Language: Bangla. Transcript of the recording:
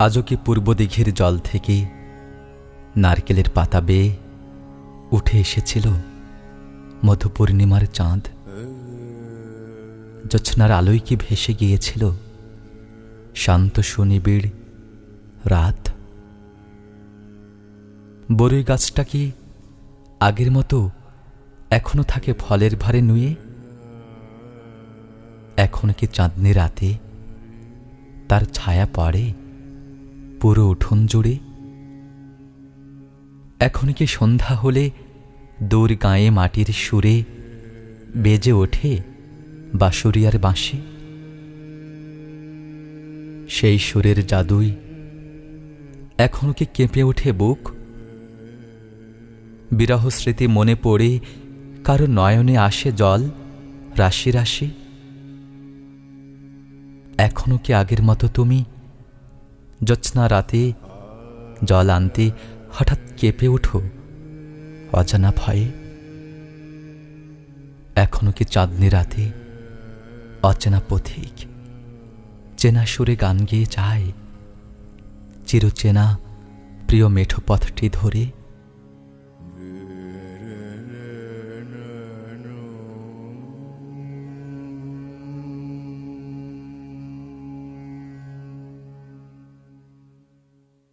আজও কি পূর্ব দিঘির জল থেকে নারকেলের পাতা বেয়ে উঠে এসেছিল মধু পূর্ণিমার চাঁদ? জোছনার আলোয় কি ভেসে গিয়েছিল শান্ত সুনিবিড় রাত? বরই গাছটা কি আগের মতো এখনও থাকে ফলের ভারে নুয়ে? এখন কি চাঁদনি রাতে তার ছায়া পড়ে? পুরো উঠোন জুড়ে। এখন কি সন্ধ্যা হলে দূর গায়ে মাটির সুরে বেজে ওঠে বাঁশুরিয়ার বাঁশি? সেই সুরের জাদুই এখনও কি কেঁপে ওঠে বুক? বিরহ স্মৃতি মনে পড়ে কারও নয়নে আসে জল রাশি রাশি। এখনও কি আগের মতো তুমি জ্যোৎস্না রাতে জল আনতে হঠাৎ কেঁপে ওঠো, অজানা ভয়ে। এখনও কি চাঁদনি রাতে অচেনা পথিক চেনা সুরে গান গেয়ে যায়, চিরচেনা প্রিয় মেঠো পথটি ধরে?